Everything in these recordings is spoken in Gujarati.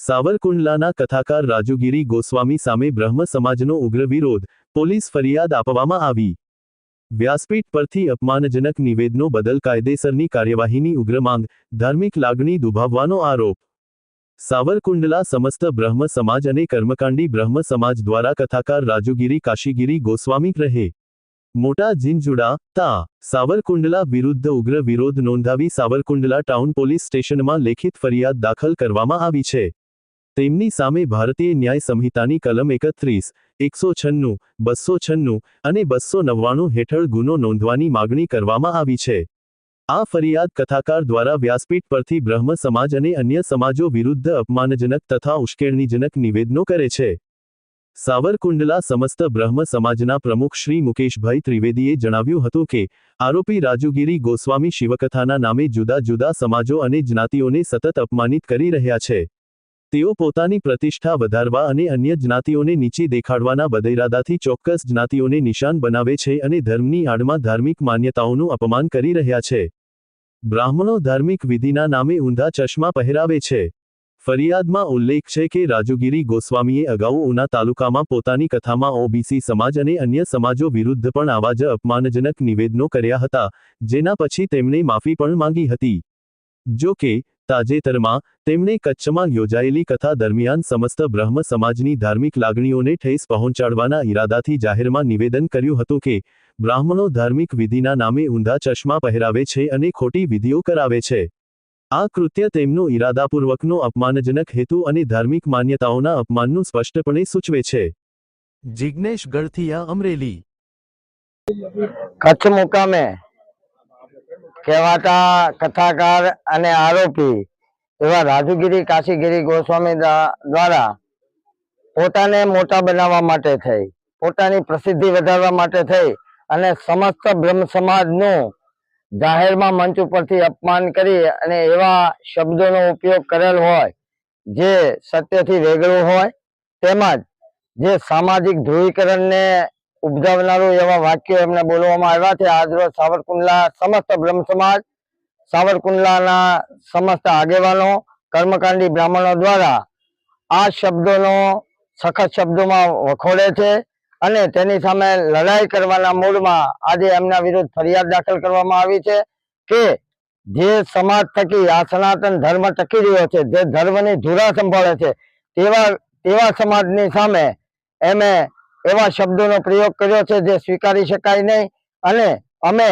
સાવરકુંડલાના કથાકાર રાજુગીરી ગોસ્વામી સામે બ્રહ્મ સમાજનો ઉગ્ર વિરોધ, પોલીસ ફરિયાદ આપવામાં આવી. વ્યાસપીઠ પરથી અપમાનજનક નિવેદનો બદલ કાયદેસરની કાર્યવાહીની ઉગ્ર માંગ, ધાર્મિક લાગણી દુભાવવાનો આરોપ. સાવરકુંડલા સમસ્ત બ્રહ્મ સમાજ અને કર્મકાંડી બ્રહ્મ સમાજ દ્વારા કથાકાર રાજુગીરી કાશીગીરી ગોસ્વામી રહે. મોટા જીનજુડા તા, સાવરકુંડલા વિરુદ્ધ ઉગ્ર વિરોધ નોંધાવી સાવરકુંડલા ટાઉન પોલીસ સ્ટેશનમાં લેખિત ફરિયાદ દાખલ કરવામાં આવી છે. તેમની સામે ભારતીય ન્યાય સંહિતાની કલમ એકત્રીસ, એકસો છન્નું, બસો છન્નું અને બસો નવ્વાણું હેઠળ ગુનો નોંધવાની માગણી કરવામાં આવી છે. આ ફરિયાદ કથાકાર દ્વારા વ્યાસપીઠ પરથી બ્રહ્મ સમાજ અને અન્ય સમાજો વિરુદ્ધ અપમાનજનક તથા ઉશ્કેરણીજનક નિવેદનો કરે છે. સાવરકુંડલા સમસ્ત બ્રહ્મ સમાજના પ્રમુખ શ્રી મુકેશભાઈ ત્રિવેદીએ જણાવ્યું હતું કે, આરોપી રાજુગીરી ગોસ્વામી શિવકથાના નામે જુદા જુદા સમાજો અને જ્ઞાતિઓને સતત અપમાનિત કરી રહ્યા છે. તેઓ પોતાની પ્રતિષ્ઠા વધારવા અને અન્ય જ્ઞાતિઓને નીચી દેખાડવાના બદઈરાદાથી ચોક્કસ જ્ઞાતિઓને નિશાન બનાવે છે અને ધર્મની આડમાં ધાર્મિક માન્યતાઓનું અપમાન કરી રહ્યા છે. બ્રાહ્મણો ધાર્મિક વિધિના નામે ઊંધા ચશ્મા પહેરાવે છે. ફરિયાદમાં ઉલ્લેખ છે કે રાજુગીરી ગોસ્વામીએ અગાઉ ઉના તાલુકામાં પોતાની કથામાં ઓબીસી સમાજ અને અન્ય સમાજો વિરુદ્ધ પણ આવા જ અપમાનજનક નિવેદનો કર્યા હતા, જેના પછી તેમણે માફી પણ માંગી હતી. જો કે તાજેતરમાં, તેમણે કચ્છમાં યોજાયેલી કથા દરમિયાન સમસ્ત બ્રહ્મ સમાજની ધાર્મિક લાગણીઓને ઠેસ પહોંચાડવાના ઈરાદાથી જાહેરમાં નિવેદન કર્યું હતું કે, બ્રાહ્મણો ધાર્મિક વિધિના નામે ઊંધા ચશ્મા પહેરાવે છે અને ખોટી વિધિઓ કરાવે છે. આ કૃત્ય તેમનો ઈરાદાપૂર્વકનો અપમાનજનક હેતુ અને ધાર્મિક માન્યતાઓના અપમાનનું સ્પષ્ટપણે સૂચવે છે. જિજ્ઞેશ ગળથિયા અમરેલી. કચ્છ મુકામે કહેવાતા કથાકાર અને આરોપી એવા રાજુગીરી, કાશીગીરી ગોસ્વામી દ્વારા પોતાને મોટા બનાવવા માટે થઈ, પોતાની પ્રસિદ્ધિ વધારવા માટે થઈ અને સમસ્ત બ્રહ્મ સમાજનું જાહેરમાં મંચ ઉપરથી અપમાન કરી અને એવા શબ્દોનો ઉપયોગ કરેલ હોય, જે સત્યથી વેગળું હોય, તેમજ જે સામાજિક ધ્રુવીકરણને ઉપજાવનારું એવા વાક્યો એમને બોલવામાં આવ્યા છે. આજરોજ સાવરકુંડલા સમસ્ત બ્રહ્મ સમાજ, સાવરકુંડલાના સમસ્ત આગેવાનો, કર્મકાંડી બ્રાહ્મણો દ્વારા આ શબ્દોનો સખત શબ્દોમાં વખોડે છે અને તેની સામે લડાઈ કરવાના મૂડમાં આજે એમના વિરુદ્ધ ફરિયાદ દાખલ કરવામાં આવી છે કે જે સમાજ થકી આ સનાતન ધર્મ ટકી રહ્યો છે, જે ધર્મની ધુરા સંભાળે છે, તેવા તેવા સમાજની સામે એમે એવા શબ્દોનો પ્રયોગ કર્યો છે જે સ્વીકારી શકાય નહીં. અને અમે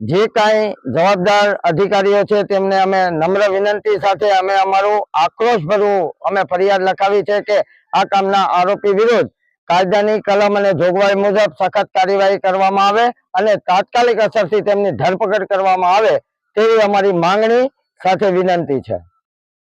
જે કાંઈ જવાબદાર અધિકારીઓ છે તેમને અમે નમ્ર વિનંતી સાથે અમે અમારું આક્રોશભર્યું અમે ફરિયાદ લખાવી છે કે આ કામના આરોપી વિરુદ્ધ કાયદાની કલમ અને જોગવાઈ મુજબ સખત કાર્યવાહી કરવામાં આવે અને તાત્કાલિક અસરથી તેમની ધરપકડ કરવામાં આવે તેવી અમારી માંગણી સાથે વિનંતી છે.